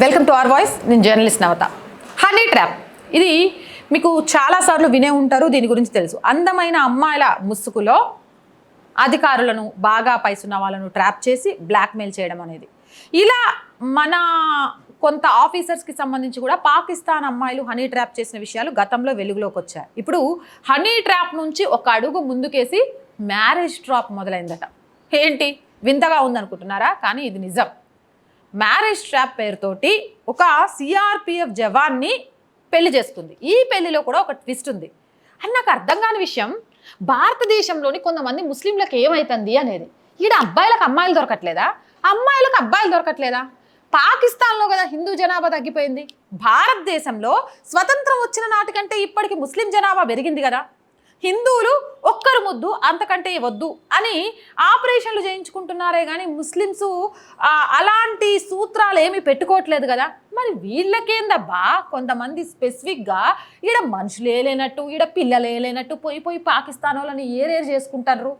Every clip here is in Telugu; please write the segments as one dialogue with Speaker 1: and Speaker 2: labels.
Speaker 1: వెల్కమ్ టు అవర్ వాయిస్ నేను జర్నలిస్ట్ నవత. హనీ ట్రాప్ ఇది మీకు చాలాసార్లు వినే ఉంటారు దీని గురించి తెలుసు. అందమైన అమ్మాయిల ముసుగులో అధికారులను బాగా పైసున్న వాళ్ళను ట్రాప్ చేసి బ్లాక్మెయిల్ చేయడం అనేది. ఇలా మన కొంత ఆఫీసర్స్కి సంబంధించి కూడా పాకిస్తాన్ అమ్మాయిలు హనీ ట్రాప్ చేసిన విషయాలు గతంలో వెలుగులోకి వచ్చాయి. ఇప్పుడు హనీ ట్రాప్ నుంచి ఒక అడుగు ముందుకేసి మ్యారేజ్ ట్రాప్ మొదలైందట. ఏంటి? వింతగా ఉందనుకుంటున్నారా? కానీ ఇది నిజం. మ్యారేజ్ ట్రాప్ పేరుతోటి ఒక సిఆర్పిఎఫ్ జవాన్ని పెళ్ళి చేసుకుంది ఈ పెళ్ళిలో కూడా ఒక ట్విస్ట్ ఉంది. అని నాకు అర్థం కాని విషయం భారతదేశంలోని కొంతమంది ముస్లింలకు ఏమవుతుంది అనేది. ఈడ అబ్బాయిలకు అమ్మాయిలు దొరకట్లేదా? అమ్మాయిలకు అబ్బాయిలు దొరకట్లేదా? పాకిస్తాన్లో కదా హిందూ జనాభా తగ్గిపోయింది. భారతదేశంలో స్వతంత్రం వచ్చిన నాటికంటే ఇప్పటికి ముస్లిం జనాభా పెరిగింది కదా. హిందువులు ఒక్కరు ముద్దు అంతకంటే వద్దు అని ఆపరేషన్లు చేయించుకుంటున్నారే కానీ ముస్లిమ్స్ అలాంటి సూత్రాలు ఏమీ పెట్టుకోవట్లేదు కదా. మరి వీళ్ళకేందబ్బా? కొంతమంది స్పెసిఫిక్గా ఈడ మనుషులు వేయలేనట్టు ఈడ పిల్లలు వేయలేనట్టు పోయి పోయి పాకిస్తాన్ వాళ్ళని ఏరేరు చేసుకుంటారు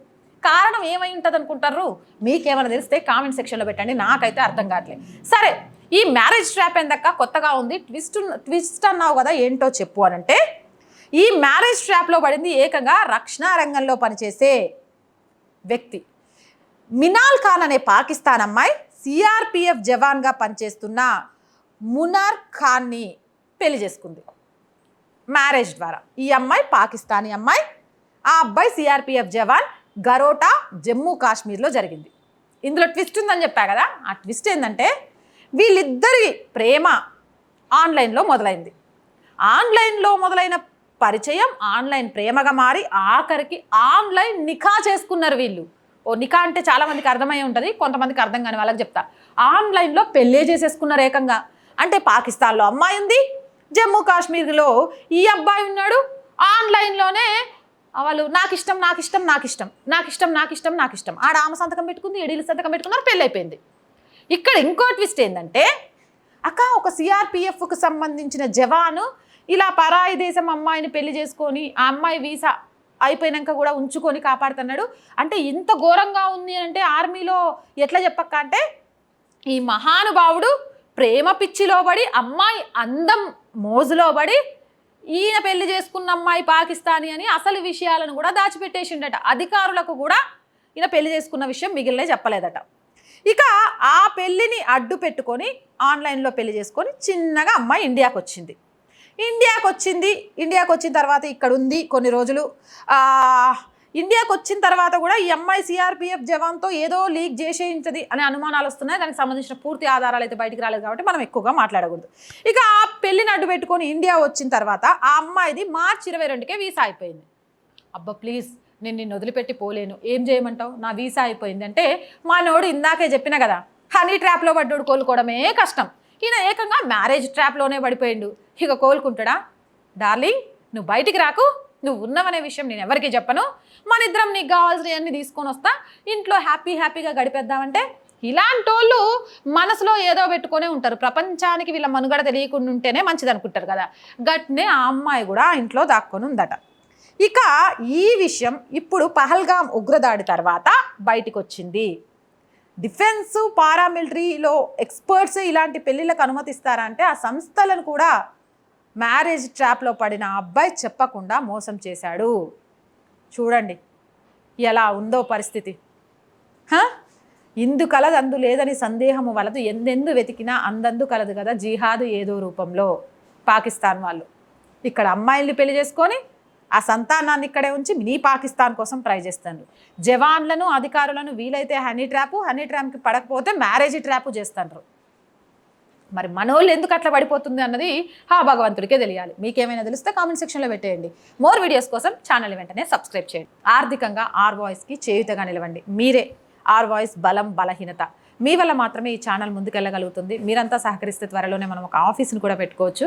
Speaker 1: కారణం ఏమై ఉంటుంది అనుకుంటారు మీకేమైనా తెలిస్తే కామెంట్ సెక్షన్లో పెట్టండి నాకైతే అర్థం కావట్లేదు సరే ఈ మ్యారేజ్ ట్రాప్ ఎందక్క కొత్తగా ఉంది. ట్విస్ట్ ట్విస్ట్ అన్నావు కదా ఏంటో చెప్పు అనంటే ఈ మ్యారేజ్ ట్రాప్లో పడింది ఏకంగా రక్షణ రంగంలో పనిచేసే వ్యక్తి. మినాల్ ఖాన్ అనే పాకిస్తాన్ అమ్మాయి సిఆర్పిఎఫ్ జవాన్గా పనిచేస్తున్న మునార్ ఖాన్ని పెళ్ళి చేసుకుంది. మ్యారేజ్ ద్వారా. ఈ అమ్మాయి పాకిస్తానీ అమ్మాయి. ఆ అబ్బాయి సిఆర్పిఎఫ్ జవాన్ గరోటా జమ్మూ కాశ్మీర్లో జరిగింది. ఇందులో ట్విస్ట్ ఉందని చెప్పా కదా? ఆ ట్విస్ట్ ఏంటంటే వీళ్ళిద్దరి ప్రేమ ఆన్లైన్లో మొదలైంది. ఆన్లైన్లో మొదలైన పరిచయం ఆన్లైన్ ప్రేమగా మారి ఆఖరికి ఆన్లైన్ నిఖా చేసుకున్నారు వీళ్ళు. ఓ నిఖా అంటే చాలామందికి అర్థమై ఉంటుంది కొంతమందికి అర్థం కాని వాళ్ళకి చెప్తా. ఆన్లైన్లో పెళ్ళే చేసేసుకున్నారు ఏకంగా. అంటే పాకిస్తాన్లో అమ్మాయి ఉంది జమ్మూ కాశ్మీర్లో ఈ అబ్బాయి ఉన్నాడు ఆన్లైన్లోనే వాళ్ళు నాకు ఇష్టం నాకు ఇష్టం నాకు ఇష్టం నాకు ఇష్టం నాకు ఇష్టం నాకు ఇష్టం ఆడ ఆమె సంతకం పెట్టుకుంది ఎడీలు సంతకం పెట్టుకున్నారు పెళ్ళి అయిపోయింది ఇక్కడ ఇంకో ట్విస్ట్ ఏంటంటే అక్క ఒక సిఆర్పిఎఫ్కు సంబంధించిన జవాను ఇలా పరాయి దేశం అమ్మాయిని పెళ్ళి చేసుకొని ఆ అమ్మాయి వీసా అయిపోయినాక కూడా ఉంచుకొని కాపాడుతున్నాడు. అంటే ఇంత ఘోరంగా ఉంది అంటే ఆర్మీలో ఎట్లా చెప్పక్క అంటే ఈ మహానుభావుడు ప్రేమ పిచ్చిలోబడి అమ్మాయి అందం మోజులోబడి ఈయన పెళ్ళి చేసుకున్న అమ్మాయి పాకిస్తానీ అని అసలు విషయాలను కూడా దాచిపెట్టేసిండట. అధికారులకు కూడా ఈయన పెళ్ళి చేసుకున్న విషయం మిగిలినే చెప్పలేదట. ఇక ఆ పెళ్ళిని అడ్డు పెట్టుకొని ఆన్లైన్లో పెళ్ళి చేసుకొని చిన్నగా అమ్మాయి ఇండియాకి వచ్చింది ఇండియాకి వచ్చింది ఇండియాకి వచ్చిన తర్వాత ఇక్కడ ఉంది కొన్ని రోజులు. ఇండియాకి వచ్చిన తర్వాత కూడా ఈ అమ్మాయి సిఆర్పిఎఫ్ జవాన్తో ఏదో లీక్ చేసేయించది అనే అనుమానాలు వస్తున్నాయి. దానికి సంబంధించిన పూర్తి ఆధారాలు అయితే బయటికి రాలేదు కాబట్టి మనం ఎక్కువగా మాట్లాడకూడదు. ఇక ఆ పెళ్ళిని అడ్డు పెట్టుకొని ఇండియా వచ్చిన తర్వాత ఆ అమ్మాయిది మార్చి ఇరవై రెండుకే వీసా అయిపోయింది. అబ్బా ప్లీజ్ నేను నిన్ను వదిలిపెట్టి పోలేను. ఏం చేయమంటావు? నా వీసా అయిపోయింది అంటే మా నోడు ఇందాకే చెప్పిన కదా హనీ ట్రాప్లో పడ్డాడు కోలుకోవడమే కష్టం. ఈయన ఏకంగా మ్యారేజ్ ట్రాప్లోనే పడిపోయిండు. ఇక కోలుకుంటాడా? డార్లింగ్ నువ్వు బయటికి రాకు. నువ్వు ఉన్నావనే విషయం నేను ఎవరికి చెప్పను. మన ఇద్దరం నీకు కావాల్సినవన్నీ తీసుకొని వస్తా. ఇంట్లో హ్యాపీ హ్యాపీగా గడిపేద్దామంటే ఇలాంటి వాళ్ళు మనసులో ఏదో పెట్టుకొనే ఉంటారు. ప్రపంచానికి వీళ్ళ మనుగడ తెలియకుండా ఉంటేనే మంచిది అనుకుంటారు కదా. గట్నే ఆ అమ్మాయి కూడా ఆ ఇంట్లో దాక్కొని ఉందట. ఇక ఈ విషయం ఇప్పుడు పహల్గాం ఉగ్రదాడి తర్వాత బయటికి వచ్చింది డిఫెన్స్ పారామిలిటరీలో ఎక్స్పర్ట్స్ ఇలాంటి పెళ్ళిళ్ళకు అనుమతిస్తారా అంటే ఆ సంస్థలను కూడా మ్యారేజ్ ట్రాప్లో పడిన అబ్బాయి చెప్పకుండా మోసం చేశాడు. చూడండి ఎలా ఉందో పరిస్థితి. ఇందు కలదు అందు లేదని సందేహము వలదు. ఎందెందు వెతికినా అందందు కలదు కదా జిహాదు ఏదో రూపంలో. పాకిస్తాన్ వాళ్ళు. ఇక్కడ అమ్మాయిల్ని పెళ్ళి చేసుకొని ఆ సంతానాన్ని ఇక్కడే ఉంచి నీ పాకిస్తాన్ కోసం ట్రై చేస్తాను. జవాన్లను అధికారులను వీలైతే హనీ ట్రాపు హనీ ట్రాప్కి పడకపోతే మ్యారేజ్ ట్రాపు చేస్తారు మరి మనోళ్ళు ఎందుకు అట్లా పడిపోతుంది అన్నది ఆ భగవంతుడికే తెలియాలి. మీకేమైనా తెలిస్తే కామెంట్ సెక్షన్లో పెట్టేయండి. మోర్ వీడియోస్ కోసం ఛానల్ వెంటనే సబ్స్క్రైబ్ చేయండి. ఆర్థికంగా ఆర్ వాయిస్కి చేయుతగా నిలవండి. మీరే ఆర్ వాయిస్ బలం బలహీనత. మీ వల్ల మాత్రమే ఈ ఛానల్ ముందుకెళ్ళగలుగుతుంది. మీరంతా సహకరిస్తే త్వరలోనే మనం ఒక ఆఫీస్ని కూడా పెట్టుకోవచ్చు.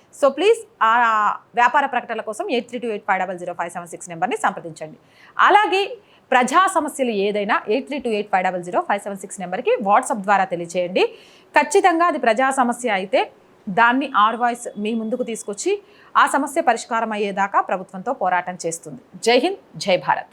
Speaker 1: సో ప్లీజ్ ఆ వ్యాపార ప్రకటనల కోసం eight three two eight five double zero five seven six నెంబర్ని సంప్రదించండి. అలాగే ప్రజా సమస్యలు ఏదైనా eight three two eight five double zero five seven six నెంబర్కి వాట్సాప్ ద్వారా తెలియచేయండి. ఖచ్చితంగా అది ప్రజా సమస్య అయితే దాన్ని ఆర్ వాయిస్ మీ ముందుకు తీసుకొచ్చి ఆ సమస్య పరిష్కారం అయ్యేదాకా ప్రభుత్వంతో పోరాటం చేస్తుంది. జై హింద్ జై భారత్.